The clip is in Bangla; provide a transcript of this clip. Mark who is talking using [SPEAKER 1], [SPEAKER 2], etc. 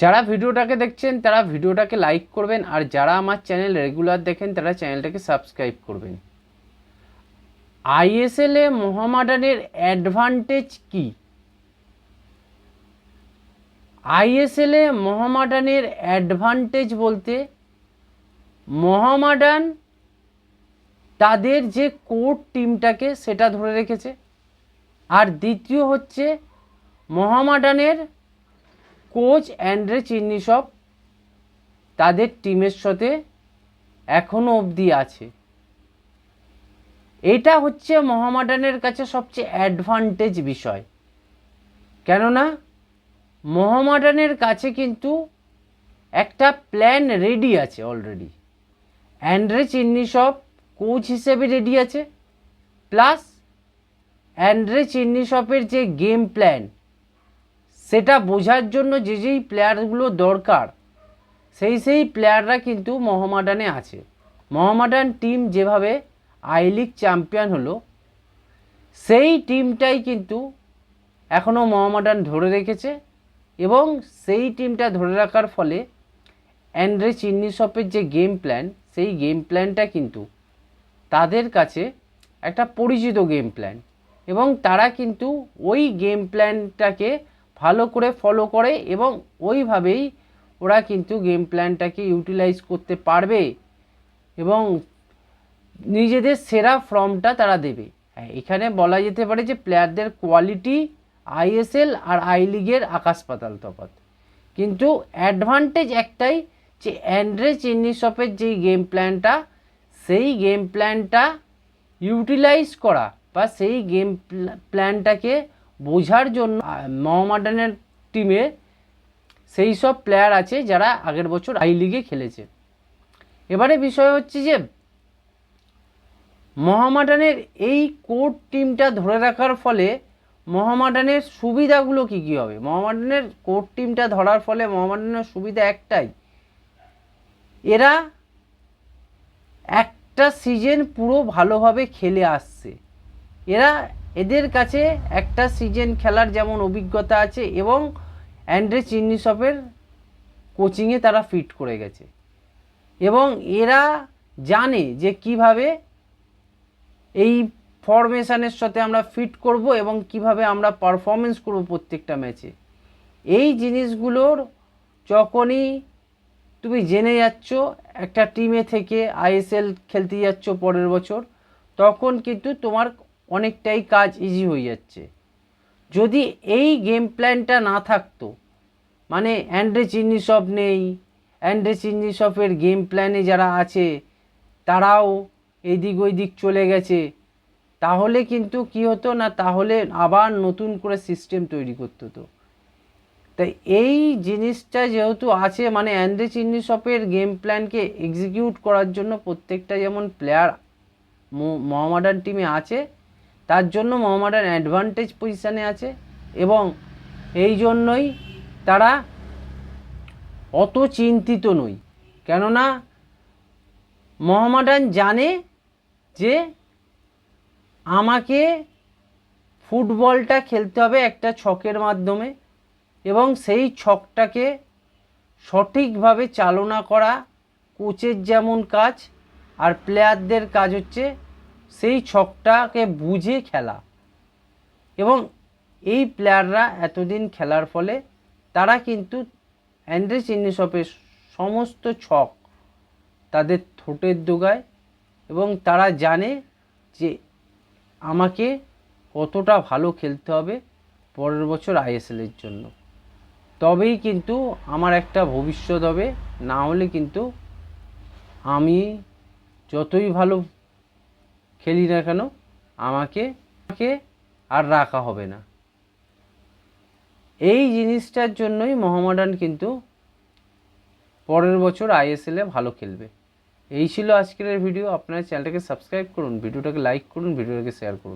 [SPEAKER 1] যারা ভিডিওটাকে দেখছেন, তারা ভিডিওটাকে লাইক করবেন, আর যারা আমার চ্যানেল রেগুলার দেখেন, তারা চ্যানেলটাকে সাবস্ক্রাইব করবেন। আইএসএলে মোহামেডানের অ্যাডভান্টেজ কি? আইএসএলে মোহামেডানের অ্যাডভান্টেজ বলতে মোহামেডান তাদের যে কোর টিমটাকে সেটা ধরে রেখেছে, আর দ্বিতীয় হচ্ছে মোহামেডানের কোচ অ্যান্ড্রে চিন্নিসব তাদের টিমের সাথে এখনও অবধি আছে। এটা হচ্ছে মোহামেডানের কাছে সবচেয়ে অ্যাডভান্টেজ বিষয়। কেননা মোহামেডানের কাছে কিন্তু একটা প্ল্যান রেডি আছে অলরেডি অ্যান্ড্রে চিন্নিসব কোচ হিসেবে রেডি আছে। প্লাস অ্যান্ড্রে চিন্নিসপের যে গেম প্ল্যান সেটা বোঝার জন্য যে যেই প্লেয়ারগুলো দরকার, সেই সেই প্লেয়াররা কিন্তু মোহামেডানে আছে। মোহামেডান টিম যেভাবে আই লিগ চ্যাম্পিয়ন হলো, সেই টিমটাই কিন্তু এখনও মোহামেডান ধরে রেখেছে এবং সেই টিমটা ধরে রাখার ফলে অ্যান্ড্রে চিন্নিসপের যে গেম প্ল্যান, সেই গেম প্ল্যানটা কিন্তু তাদের কাছে একটা পরিচিত গেম প্ল্যান এবং তারা কিন্তু ওই গেম প্ল্যানটাকে ভালো করে ফলো করে এবং ওইভাবেই ওরা কিন্তু গেম প্ল্যানটাকে ইউটিলাইজ করতে পারবে এবং নিজেদের সেরা ফর্মটা তারা দেবে। হ্যাঁ এখানে বলা যেতে পারে যে প্লেয়ারদের কোয়ালিটি আইএসএল আর আই লিগের আকাশ পাতাল তফাৎ। কিন্তু অ্যাডভান্টেজ একটাই যে অ্যান্ড্রে চিন্নিসপের যেই গেম প্ল্যানটা সেই গেম প্ল্যানটা ইউটিলাইজ করা বা সেই গেম প্ল্যানটাকে বোঝার জন্য মোহামেডানের টিমে সেই সব প্লেয়ার আছে যারা আগের বছর আই লিগে খেলেছে। এবারে বিষয় হচ্ছে যে, মহামাডানের এই কোর টিমটা ধরে রাখার ফলে মহামাডানের সুবিধাগুলো কী কী হবে? মহামাডানের কোর টিমটা ধরার ফলে মহামাডানের সুবিধা একটাই, এরা একটা সিজন পুরো ভালোভাবে খেলে আসছে। এরা এদের কাছে একটা সিজন খেলার যেমন অভিজ্ঞতা আছে এবং অ্যান্ড্রে চিন্নিসপের কোচিংয়ে তারা ফিট করে গেছে। এবং এরা জানে যে কীভাবে এই ফরমেশনের সাথে আমরা ফিট করব এবং কীভাবে আমরা পারফরমেন্স করব প্রত্যেকটা ম্যাচে এই জিনিসগুলোর যখনই তুমি জেনে যাচ্ছ, একটা টিমে থেকে আইএসএল খেলতে যাচ্ছ পরের বছর, তখন কিন্তু তোমার অনেকটাই কাজ ইজি হয়ে যাচ্ছে। যদি এই গেম প্ল্যানটা না থাকতো মানে অ্যান্ড্রে চিন্নিসব নেই অ্যান্ড্রে চিন্নিসপের গেম প্ল্যানে যারা আছে, তারাও এদিক ওই দিক চলে গেছে। তাহলে কিন্তু কি হতো না, তাহলে আবার নতুন করে সিস্টেম তৈরি করতে হতো। তাই এই জিনিসটা যেহেতু আছে মানে অ্যান্ড্রে চিন্নিসপের গেম প্ল্যানকে এক্সিকিউট করার জন্য প্রত্যেকটা যেমন প্লেয়ার মোহামেডান টিমে আছে তার জন্য মোহামেডান অ্যাডভান্টেজ পজিশানে আছে এবং এই জন্যই তারা অত চিন্তিত নই। কেননা মোহামেডান জানে যে আমাকে ফুটবলটা খেলতে হবে একটা ছকের মাধ্যমে এবং সেই ছকটাকে সঠিকভাবে চালনা করা কোচের যেমন কাজ আর প্লেয়ারদের কাজ হচ্ছে সেই ছকটাকে বুঝে খেলা। এবং এই প্লেয়াররা এতদিন খেলার ফলে তারা কিন্তু অ্যান্ড্রে চিন্নিসপের সমস্ত ছক তাদের ঠোঁটের দোগায় এবং তারা জানে যে আমাকে কতটা ভালো খেলতে হবে পরের বছর আইএসএলের জন্য। তবেই কিন্তু আমার একটা ভবিষ্যৎ হবে, না হলে কিন্তু আমি যতই ভালো খেলি না কেন? আমাকে আমাকে আর রাখা হবে না। এই জিনিসটার জন্যই মোহামডান কিন্তু পরের বছর আইএসএলে ভালো খেলবে। এই ছিল আজকের ভিডিও। আপনার চ্যানেলটাকে সাবস্ক্রাইব করুন, ভিডিওটাকে লাইক করুন, ভিডিওটাকে শেয়ার করুন।